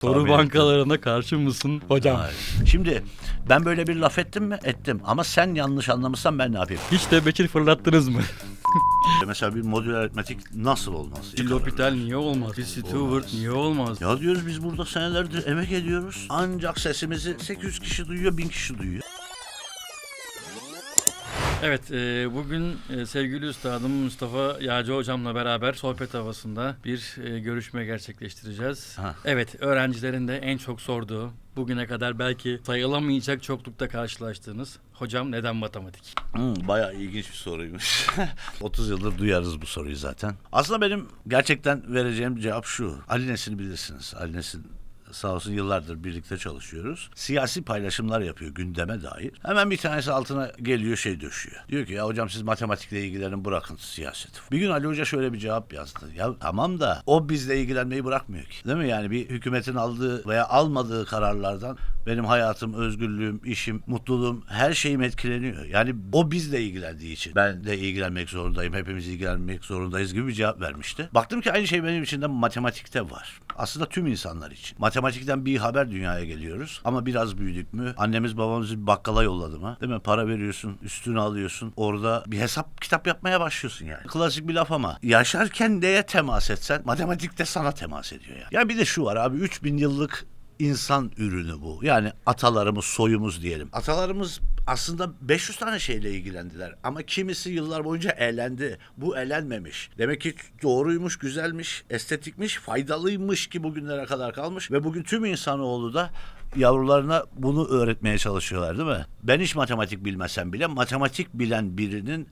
Soru Tabii. bankalarına karşı mısın hocam? Hayır. Şimdi ben böyle bir laf ettim mi? Ettim. Ama sen yanlış anlamışsan ben ne yapayım? Hiç de Bekir fırlattınız mı? Mesela bir modüler aritmetik nasıl olmaz? Hopital niye olmaz? Bill Stewart niye olmaz? Ya diyoruz biz burada senelerdir emek ediyoruz. Ancak sesimizi 800 kişi duyuyor, 1000 kişi duyuyor. Evet, e, bugün e, sevgili üstadım Mustafa Yağcı hocamla beraber sohbet havasında bir e, görüşme gerçekleştireceğiz. Ha. Evet, öğrencilerin de en çok sorduğu, bugüne kadar belki sayılamayacak çoklukta karşılaştığınız hocam neden matematik? Hmm, bayağı ilginç bir soruymuş. 30 yıldır duyarız bu soruyu zaten. Aslında benim gerçekten vereceğim cevap şu. Ali Nesin'i bilirsiniz. Ali Nesin sağ olsun yıllardır birlikte çalışıyoruz. Siyasi paylaşımlar yapıyor gündeme dair. Hemen bir tanesi altına geliyor şey döşüyor. Diyor ki ya hocam siz matematikle ilgilenin bırakın siyaseti. Bir gün Ali Hoca şöyle bir cevap yazdı. Ya tamam da o bizle ilgilenmeyi bırakmıyor ki. Değil mi yani bir hükümetin aldığı veya almadığı kararlardan benim hayatım, özgürlüğüm, işim, mutluluğum her şeyim etkileniyor. Yani o bizle ilgilendiği için ben de ilgilenmek zorundayım, hepimiz ilgilenmek zorundayız gibi bir cevap vermişti. Baktım ki aynı şey benim için de matematikte var. Aslında tüm insanlar için. Matematikten bir haber dünyaya geliyoruz ama biraz büyüdük mü annemiz babamız bir bakkala yolladı mı? Değil mi? Para veriyorsun, üstünü alıyorsun. Orada bir hesap kitap yapmaya başlıyorsun yani. Klasik bir laf ama yaşarken neye temas etsen matematikte sana temas ediyor yani. Ya bir de şu var abi 3000 yıllık insan ürünü bu. Yani atalarımız, soyumuz diyelim. Atalarımız aslında 500 tane şeyle ilgilendiler ama kimisi yıllar boyunca eğlendi. Bu eğlenmemiş. Demek ki doğruymuş, güzelmiş, estetikmiş, faydalıymış ki bugünlere kadar kalmış ve bugün tüm insanoğlu da yavrularına bunu öğretmeye çalışıyorlar değil mi? Ben hiç matematik bilmesem bile matematik bilen birinin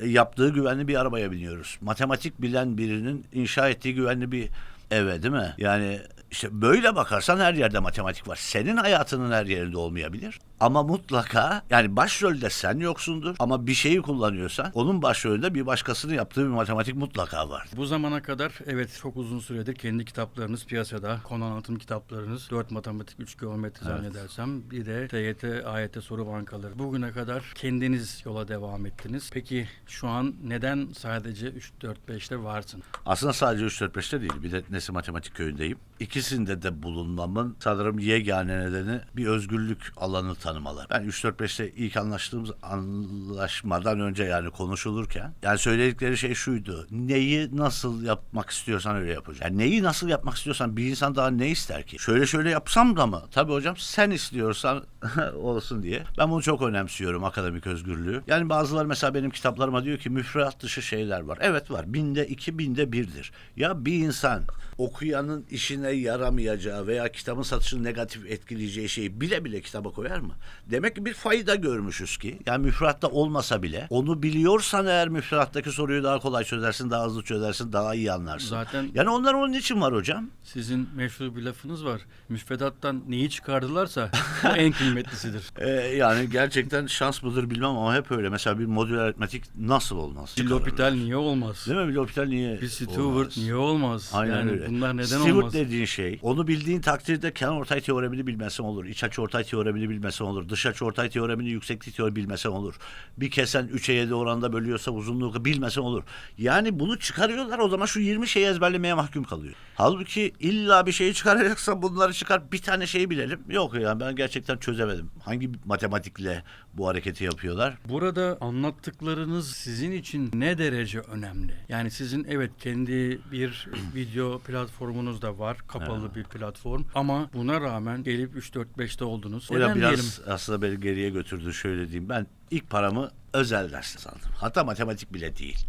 e, yaptığı güvenli bir arabaya biniyoruz. Matematik bilen birinin inşa ettiği güvenli bir eve değil mi? Yani işte böyle bakarsan her yerde matematik var. Senin hayatının her yerinde olmayabilir. Ama mutlaka yani başrolde sen yoksundur ama bir şeyi kullanıyorsan onun başrolünde bir başkasının yaptığı bir matematik mutlaka var. Bu zamana kadar evet çok uzun süredir kendi kitaplarınız piyasada. Konu anlatım kitaplarınız. 4 matematik, 3 geometri zannedersem. Bir de TYT, AYT soru bankaları. Bugüne kadar kendiniz yola devam ettiniz. Peki şu an neden sadece 3, 4, 5'te varsın? Aslında sadece 3-4-5'te değil. Bir de Nesi Matematik Köyü'ndeyim. İkisinde de bulunmamın sanırım yegane nedeni bir özgürlük alanı tanımaları. Ben 3-4-5'te ilk anlaştığımız anlaşmadan önce yani konuşulurken yani söyledikleri şey şuydu. Neyi nasıl yapmak istiyorsan öyle yapacaksın. Yani neyi nasıl yapmak istiyorsan bir insan daha ne ister ki? Şöyle şöyle yapsam da mı? Tabii hocam sen istiyorsan olsun diye. Ben bunu çok önemsiyorum akademik özgürlüğü. Yani bazıları mesela benim kitaplarıma diyor ki müfredat dışı şeyler var. Evet var. Binde iki, binde birdir. Ya bir insan okuyanın işine yaramayacağı veya kitabın satışını negatif etkileyeceği şeyi bile bile kitaba koyar mı? Demek ki bir fayda görmüşüz ki. Yani müfredatta olmasa bile onu biliyorsan eğer müfredattaki soruyu daha kolay çözersin, daha hızlı çözersin, daha iyi anlarsın. Zaten- Yani onlar onun için var hocam. Sizin meşhur bir lafınız var. Müfredattan neyi çıkardılarsa o en kıymetlisidir. Ee, yani gerçekten şans mıdır bilmem ama hep öyle. Mesela bir modüler aritmetik nasıl olmaz? Jill Hopital niye olmaz? Değil mi? Bir hospital niye Bill Stewart olmaz? niye olmaz? Aynen yani öyle. bunlar neden Stewart olmaz? dediğin şey, onu bildiğin takdirde kenar ortay teoremini bilmesen olur. İç açı ortay teoremini bilmesen olur. Dış açı ortay teoremini yükseklik teoremi bilmesen olur. Bir kesen 3'e 7 oranında bölüyorsa uzunluğu bilmesen olur. Yani bunu çıkarıyorlar o zaman şu 20 şeyi ezberlemeye mahkum kalıyor. Halbuki illa bir şeyi çıkaracaksan bunları çıkar bir tane şeyi bilelim. Yok ya ben gerçekten çözemedim. Hangi matematikle bu hareketi yapıyorlar? Burada anlattıklarınız sizin için ne derece önemli? Yani sizin evet kendi bir video platformunuz da var. Kapalı bir platform. Ama buna rağmen gelip 3-4-5'te oldunuz. Hocam Neden biraz diyelim? aslında beni geriye götürdü şöyle diyeyim. Ben ilk paramı özel derste sandım. Hatta matematik bile değil.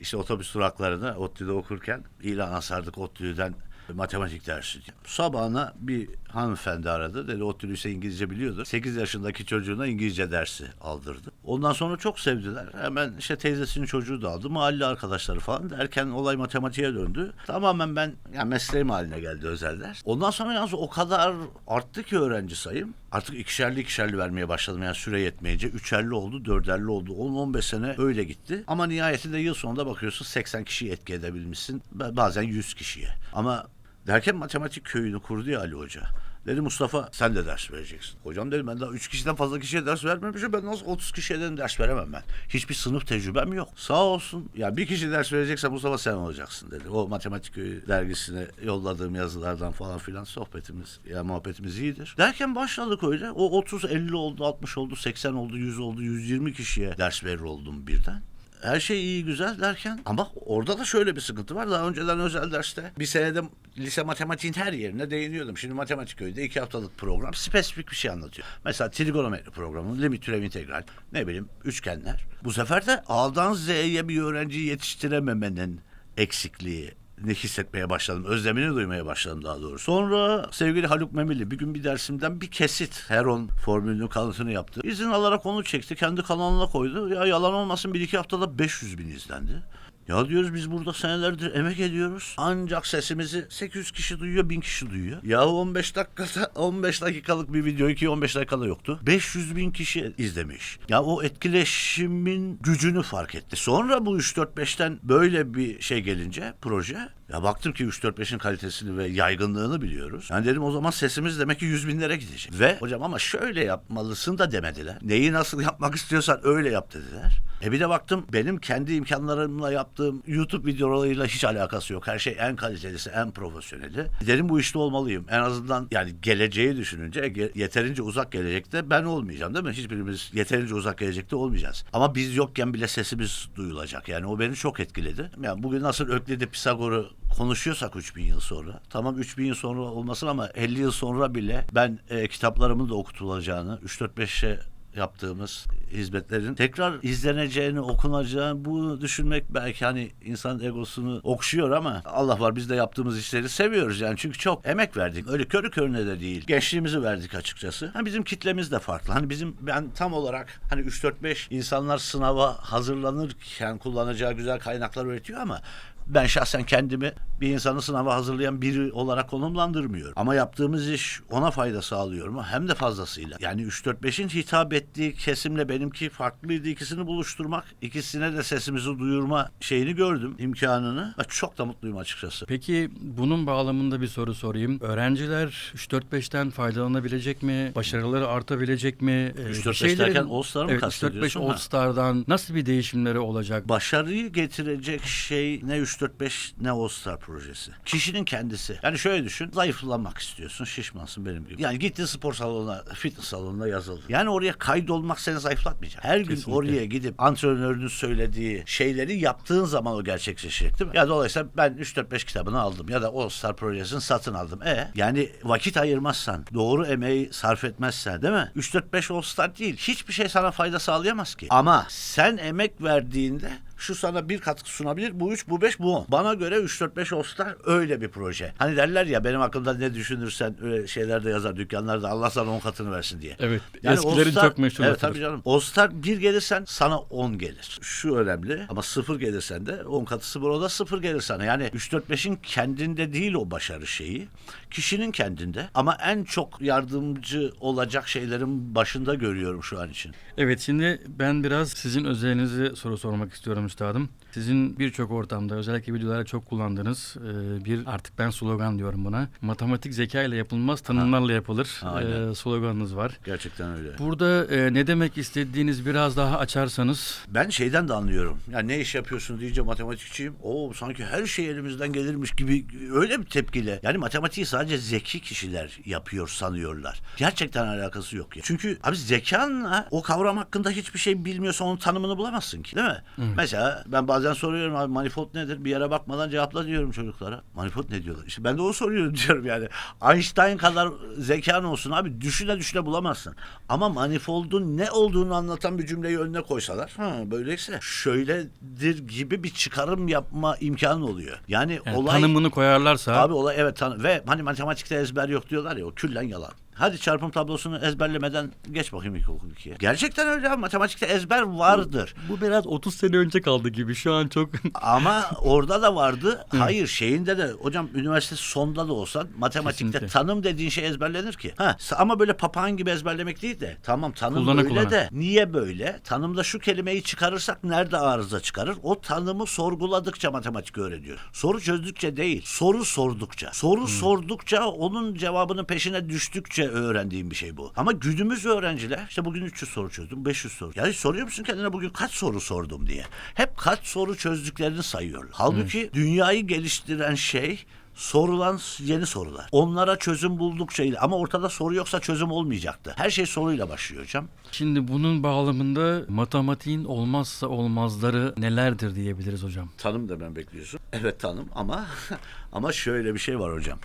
İşte otobüs duraklarında ODTÜ'de okurken ilan asardık ODTÜ'den matematik dersi. Sabahına bir hanımefendi aradı. Dedi ODTÜ'lü ise İngilizce biliyordu. 8 yaşındaki çocuğuna İngilizce dersi aldırdı. Ondan sonra çok sevdiler. Hemen işte teyzesinin çocuğu da aldı. Mahalle arkadaşları falan derken olay matematiğe döndü. Tamamen ben yani mesleğim haline geldi özel ders. Ondan sonra yalnız o kadar arttı ki öğrenci sayım. Artık ikişerli ikişerli vermeye başladım. Yani süre yetmeyince üçerli oldu, dörderli oldu. 10-15 sene öyle gitti. Ama nihayetinde yıl sonunda bakıyorsun 80 kişiyi etki edebilmişsin. Bazen 100 kişiye. Ama Derken matematik köyünü kurdu ya Ali Hoca. Dedi Mustafa sen de ders vereceksin. Hocam dedim ben daha 3 kişiden fazla kişiye ders vermemişim. Ben nasıl 30 kişiye dedim ders veremem ben. Hiçbir sınıf tecrübem yok. Sağ olsun. Ya bir kişi ders verecekse Mustafa sen olacaksın dedi. O matematik dergisine yolladığım yazılardan falan filan sohbetimiz ya muhabbetimiz iyidir. Derken başladık öyle. O 30 50 oldu, 60 oldu, 80 oldu, 100 oldu, 120 kişiye ders verir oldum birden her şey iyi güzel derken ama orada da şöyle bir sıkıntı var. Daha önceden özel derste bir senede lise matematiğin her yerine değiniyordum. Şimdi matematik köyde iki haftalık program spesifik bir şey anlatıyor. Mesela trigonometri programı, limit türev integral, ne bileyim üçgenler. Bu sefer de A'dan Z'ye bir öğrenciyi yetiştirememenin eksikliği ne hissetmeye başladım. Özlemini duymaya başladım daha doğrusu. Sonra sevgili Haluk Memili bir gün bir dersimden bir kesit Heron formülünün kanıtını yaptı. İzin alarak onu çekti. Kendi kanalına koydu. Ya yalan olmasın bir iki haftada 500 bin izlendi. Ya diyoruz biz burada senelerdir emek ediyoruz. Ancak sesimizi 800 kişi duyuyor, 1000 kişi duyuyor. Ya 15 dakikada 15 dakikalık bir video ki 15 dakikada yoktu. 500 bin kişi izlemiş. Ya o etkileşimin gücünü fark etti. Sonra bu 3-4-5'ten böyle bir şey gelince proje ya baktım ki 3-4-5'in kalitesini ve yaygınlığını biliyoruz. Yani dedim o zaman sesimiz demek ki 100 binlere gidecek. Ve hocam ama şöyle yapmalısın da demediler. Neyi nasıl yapmak istiyorsan öyle yap dediler. E bir de baktım benim kendi imkanlarımla yaptığım YouTube videolarıyla hiç alakası yok. Her şey en kalitelisi, en profesyoneli. Dedim bu işte olmalıyım. En azından yani geleceği düşününce yeterince uzak gelecekte ben olmayacağım değil mi? Hiçbirimiz yeterince uzak gelecekte olmayacağız. Ama biz yokken bile sesimiz duyulacak. Yani o beni çok etkiledi. Yani bugün nasıl Öklid'i, Pisagor'u konuşuyorsak 3000 yıl sonra. Tamam 3000 yıl sonra olmasın ama 50 yıl sonra bile ben e, kitaplarımın da okutulacağını 3-4-5'e yaptığımız hizmetlerin tekrar izleneceğini, okunacağını bunu düşünmek belki hani insanın egosunu okşuyor ama Allah var biz de yaptığımız işleri seviyoruz yani çünkü çok emek verdik. Öyle körü körüne de değil. Gençliğimizi verdik açıkçası. Hani bizim kitlemiz de farklı. Hani bizim ben tam olarak hani 3-4-5 insanlar sınava hazırlanırken kullanacağı güzel kaynaklar üretiyor ama ben şahsen kendimi bir insanı sınava hazırlayan biri olarak konumlandırmıyorum. Ama yaptığımız iş ona fayda sağlıyor mu? Hem de fazlasıyla. Yani 3-4-5'in hitap ettiği kesimle benimki farklıydı. İkisini buluşturmak, ikisine de sesimizi duyurma şeyini gördüm, imkanını. Çok da mutluyum açıkçası. Peki bunun bağlamında bir soru sorayım. Öğrenciler 3-4-5'ten faydalanabilecek mi? Başarıları artabilecek mi? Ee, 3-4-5 bir şeylerin- derken All Star'ı mı evet, kastediyorsun? 3-4-5 Ha. All Star'dan nasıl bir değişimleri olacak? Başarıyı getirecek şey ne 3-4-5 ne All Star projesi. Kişinin kendisi. Yani şöyle düşün. Zayıflamak istiyorsun. Şişmansın benim gibi. Yani gittin spor salonuna, fitness salonuna yazıldın. Yani oraya kaydolmak seni zayıflatmayacak. Her gün Kesinlikle. oraya gidip antrenörünün söylediği şeyleri yaptığın zaman o gerçekleşecek değil mi? Ya dolayısıyla ben 3-4-5 kitabını aldım ya da All Star projesini satın aldım. E yani vakit ayırmazsan, doğru emeği sarf etmezsen değil mi? 3-4-5 All Star değil. Hiçbir şey sana fayda sağlayamaz ki. Ama sen emek verdiğinde şu sana bir katkı sunabilir. Bu üç, bu beş, bu on. Bana göre 3-4-5 All-Star öyle bir proje. Hani derler ya benim aklımda ne düşünürsen öyle şeyler de yazar dükkanlarda Allah sana 10 katını versin diye. Evet. Yani eskilerin All-Star- çok meşhur Evet tabii canım. All-Star 1 gelirsen sana 10 gelir. Şu önemli ama 0 gelirsen de 10 katı 0 o da 0 gelir sana. Yani 3-4-5'in kendinde değil o başarı şeyi. Kişinin kendinde ama en çok yardımcı olacak şeylerin başında görüyorum şu an için. Evet şimdi ben biraz sizin özelinizi soru sormak istiyorum üstadım. Sizin birçok ortamda özellikle videolarda çok kullandığınız e, bir artık ben slogan diyorum buna. Matematik zeka ile yapılmaz tanımlarla yapılır Aynen. e, sloganınız var. Gerçekten öyle. Burada e, ne demek istediğiniz biraz daha açarsanız Ben şeyden de anlıyorum. Ya ne iş yapıyorsun deyince matematikçiyim. Oo sanki her şey elimizden gelirmiş gibi öyle bir tepkiyle. Yani matematiği sadece zeki kişiler yapıyor sanıyorlar. Gerçekten alakası yok ya. Çünkü abi zekanla o kavram hakkında hiçbir şey bilmiyorsan onun tanımını bulamazsın ki değil mi? Mesela ben bazen soruyorum abi manifold nedir? Bir yere bakmadan cevapla diyorum çocuklara. Manifold ne diyorlar? İşte ben de onu soruyorum diyorum yani. Einstein kadar zekan olsun abi düşüne düşüne bulamazsın. Ama manifoldun ne olduğunu anlatan bir cümleyi önüne koysalar. Ha böyleyse şöyledir gibi bir çıkarım yapma imkanı oluyor. Yani, yani olay tanımını koyarlarsa Abi olay evet tanı ve hani matematikte ezber yok diyorlar ya o küllen yalan. Hadi çarpım tablosunu ezberlemeden geç bakayım ilkokul 2'ye. Gerçekten öyle ya. Matematikte ezber vardır. Bu biraz 30 sene önce kaldı gibi. Şu an çok Ama orada da vardı. Hayır şeyinde de hocam üniversite sonda da olsan matematikte Kesinlikle. tanım dediğin şey ezberlenir ki. Ha, ama böyle papağan gibi ezberlemek değil de tamam tanım Kullana böyle kullana. de niye böyle? Tanımda şu kelimeyi çıkarırsak nerede arıza çıkarır? O tanımı sorguladıkça matematik öğreniyor. Soru çözdükçe değil, soru sordukça. Soru sordukça onun cevabının peşine düştükçe öğrendiğim bir şey bu. Ama günümüz öğrenciler işte bugün 300 soru çözdüm, 500 soru. Yani soruyor musun kendine bugün kaç soru sordum diye. Hep kaç soru çözdüklerini sayıyorlar. Halbuki dünyayı geliştiren şey sorulan yeni sorular. Onlara çözüm buldukça ile ama ortada soru yoksa çözüm olmayacaktı. Her şey soruyla başlıyor hocam. Şimdi bunun bağlamında matematiğin olmazsa olmazları nelerdir diyebiliriz hocam. Tanım demen bekliyorsun. Evet tanım ama ama şöyle bir şey var hocam.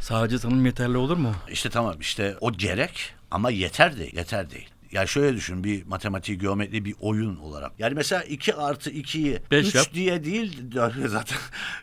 Sadece tanım yeterli olur mu? İşte tamam işte o gerek ama yeter değil. Yeter değil. Ya şöyle düşün bir matematiği geometri bir oyun olarak. Yani mesela 2 artı 2'yi Beş 3 yap. diye değil zaten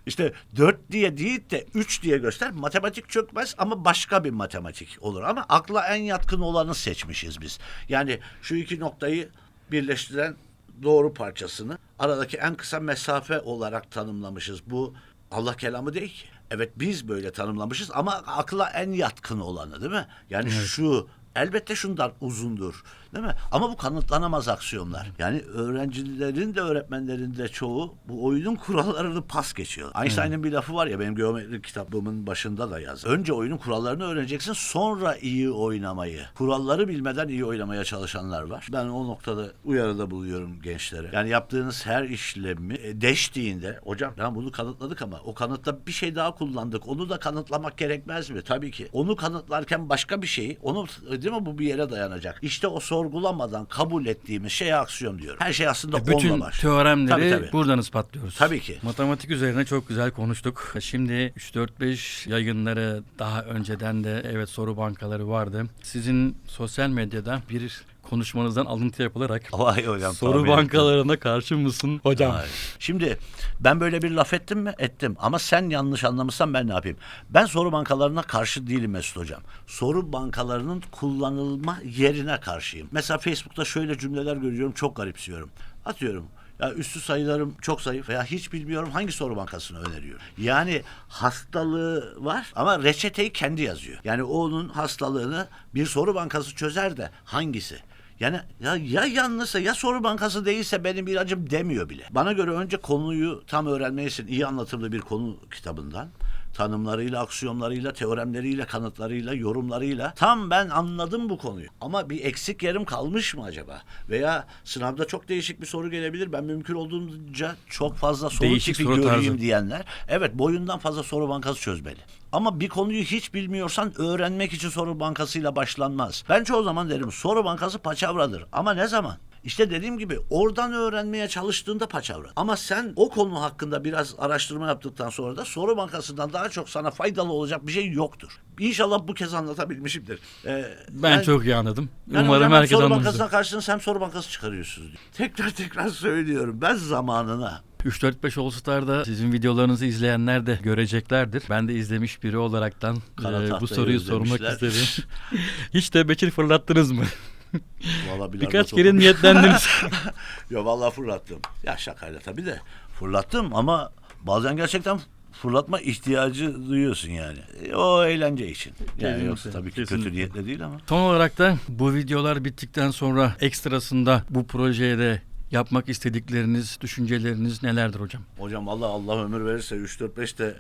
işte 4 diye değil de 3 diye göster. Matematik çökmez ama başka bir matematik olur. Ama akla en yatkın olanı seçmişiz biz. Yani şu iki noktayı birleştiren doğru parçasını aradaki en kısa mesafe olarak tanımlamışız. Bu Allah kelamı değil ki. Evet biz böyle tanımlamışız ama akla en yatkın olanı değil mi? Yani şu elbette şundan uzundur değil mi? Ama bu kanıtlanamaz aksiyonlar. Yani öğrencilerin de öğretmenlerin de çoğu bu oyunun kurallarını pas geçiyor. Einstein'ın bir lafı var ya benim geometri kitabımın başında da yaz. Önce oyunun kurallarını öğreneceksin sonra iyi oynamayı. Kuralları bilmeden iyi oynamaya çalışanlar var. Ben o noktada uyarıda buluyorum gençlere. Yani yaptığınız her işlemi e, deştiğinde hocam ben bunu kanıtladık ama o kanıtta bir şey daha kullandık. Onu da kanıtlamak gerekmez mi? Tabii ki. Onu kanıtlarken başka bir şeyi onu değil mi bu bir yere dayanacak. İşte o sorgulamadan kabul ettiğimiz şeye aksiyon diyorum. Her şey aslında E, Bütün onunla başlıyor. teoremleri Tabii, tabii. buradan ispatlıyoruz. Tabii ki. Matematik üzerine çok güzel konuştuk. Şimdi 3-4-5 yayınları daha önceden de evet soru bankaları vardı. Sizin sosyal medyada bir konuşmanızdan alıntı yapılarak Vay hocam. soru tahmin ettim. bankalarına karşı mısın hocam? Hayır. Şimdi ben böyle bir laf ettim mi? Ettim. Ama sen yanlış anlamışsan ben ne yapayım? Ben soru bankalarına karşı değilim Mesut Hocam. Soru bankalarının kullanılma yerine karşıyım. Mesela Facebook'ta şöyle cümleler görüyorum çok garipsiyorum. Atıyorum. Ya üstü sayılarım çok zayıf veya hiç bilmiyorum hangi soru bankasını öneriyor. Yani hastalığı var ama reçeteyi kendi yazıyor. Yani onun hastalığını bir soru bankası çözer de hangisi? Yani ya, ya yanlışsa ya soru bankası değilse benim ilacım demiyor bile. Bana göre önce konuyu tam öğrenmelisin. iyi anlatımlı bir konu kitabından tanımlarıyla, aksiyonlarıyla, teoremleriyle, kanıtlarıyla, yorumlarıyla tam ben anladım bu konuyu. Ama bir eksik yerim kalmış mı acaba? Veya sınavda çok değişik bir soru gelebilir. Ben mümkün olduğunca çok fazla soru Değişik tipi soru göreyim tarzı. diyenler. Evet boyundan fazla soru bankası çözmeli. Ama bir konuyu hiç bilmiyorsan öğrenmek için soru bankasıyla başlanmaz. Ben çoğu zaman derim soru bankası paçavradır. Ama ne zaman? İşte dediğim gibi oradan öğrenmeye çalıştığında paçavra. Ama sen o konu hakkında biraz araştırma yaptıktan sonra da soru bankasından daha çok sana faydalı olacak bir şey yoktur. İnşallah bu kez anlatabilmişimdir. Ee, Ben yani- çok iyi anladım. yani Umarım herkes soru anlamıştır. bankasına karşınız hem soru bankası çıkarıyorsunuz. diyor. Tekrar tekrar söylüyorum. Ben zamanına 3-4-5 All Star'da sizin videolarınızı izleyenler de göreceklerdir. Ben de izlemiş biri olaraktan e, bu soruyu sormak özlemişler. istedim. Hiç de Bekir fırlattınız mı? Vallahi Birkaç kere niyetlendiniz. Ya vallahi fırlattım. Ya şakayla tabii de fırlattım ama bazen gerçekten fırlatma ihtiyacı duyuyorsun yani. E, o eğlence için. Yani Kesinlikle, yoksa tabii ki kesinlikle. kötü niyetle değil ama. Son olarak da bu videolar bittikten sonra ekstrasında bu projeye de yapmak istedikleriniz, düşünceleriniz nelerdir hocam? Hocam vallahi Allah ömür verirse 3 4 5 de e,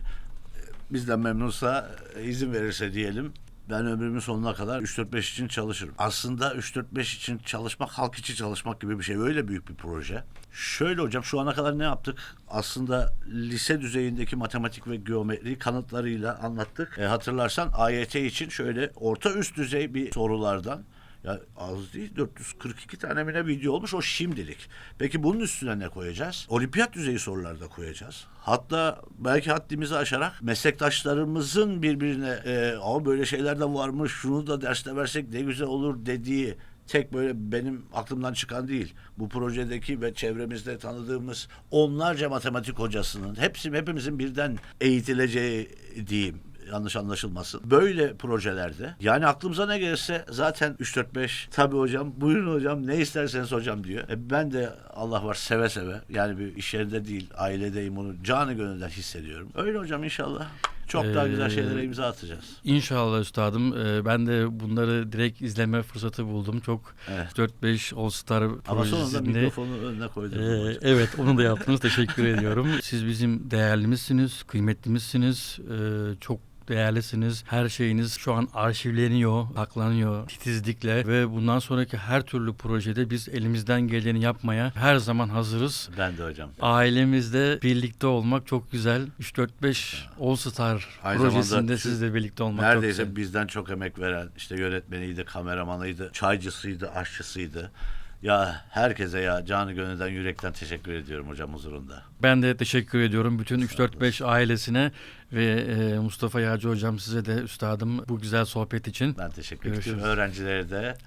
bizden memnunsa e, izin verirse diyelim. Ben ömrümün sonuna kadar 3-4-5 için çalışırım. Aslında 3-4-5 için çalışmak halk için çalışmak gibi bir şey. Öyle büyük bir proje. Şöyle hocam şu ana kadar ne yaptık? Aslında lise düzeyindeki matematik ve geometri kanıtlarıyla anlattık. E, hatırlarsan AYT için şöyle orta üst düzey bir sorulardan ya az değil 442 tane mi video olmuş o şimdilik. Peki bunun üstüne ne koyacağız? Olimpiyat düzeyi sorular da koyacağız. Hatta belki haddimizi aşarak meslektaşlarımızın birbirine e, ama böyle şeyler de varmış şunu da derste versek ne güzel olur dediği tek böyle benim aklımdan çıkan değil. Bu projedeki ve çevremizde tanıdığımız onlarca matematik hocasının hepsi hepimizin birden eğitileceği diyeyim yanlış anlaşılmasın. Böyle projelerde yani aklımıza ne gelirse zaten 3 4 5 tabii hocam buyurun hocam ne isterseniz hocam diyor. E ben de Allah var seve seve yani bir iş yerinde değil ailedeyim onu canı gönülden hissediyorum. Öyle hocam inşallah. Çok daha güzel Ee, şeylere imza atacağız. İnşallah üstadım. Ee, ben de bunları direkt izleme fırsatı buldum. Çok Evet. 4-5 All Star Ama sonunda mikrofonu önüne koydum. Ee, evet onu da yaptınız. Teşekkür ediyorum. Siz bizim değerlimizsiniz, kıymetlimizsiniz. Ee, çok değerlisiniz. Her şeyiniz şu an arşivleniyor, saklanıyor titizlikle ve bundan sonraki her türlü projede biz elimizden geleni yapmaya her zaman hazırız. ben de hocam. Ailemizde birlikte olmak çok güzel. 3-4-5 All Star Aynı projesinde sizle birlikte olmak çok Neredeyse bizden çok emek veren işte yönetmeniydi, kameramanıydı, çaycısıydı, aşçısıydı. Ya herkese ya canı gönülden yürekten teşekkür ediyorum hocam huzurunda. Ben de teşekkür ediyorum bütün 3-4-5 ailesine ve e, Mustafa Yağcı hocam size de üstadım bu güzel sohbet için. Ben teşekkür ediyorum. Öğrencilere de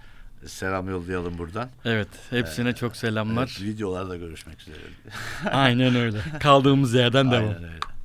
selam yollayalım buradan. Evet hepsine çok selamlar. Evet, videolarda görüşmek üzere. Aynen öyle. Kaldığımız yerden devam. Aynen öyle.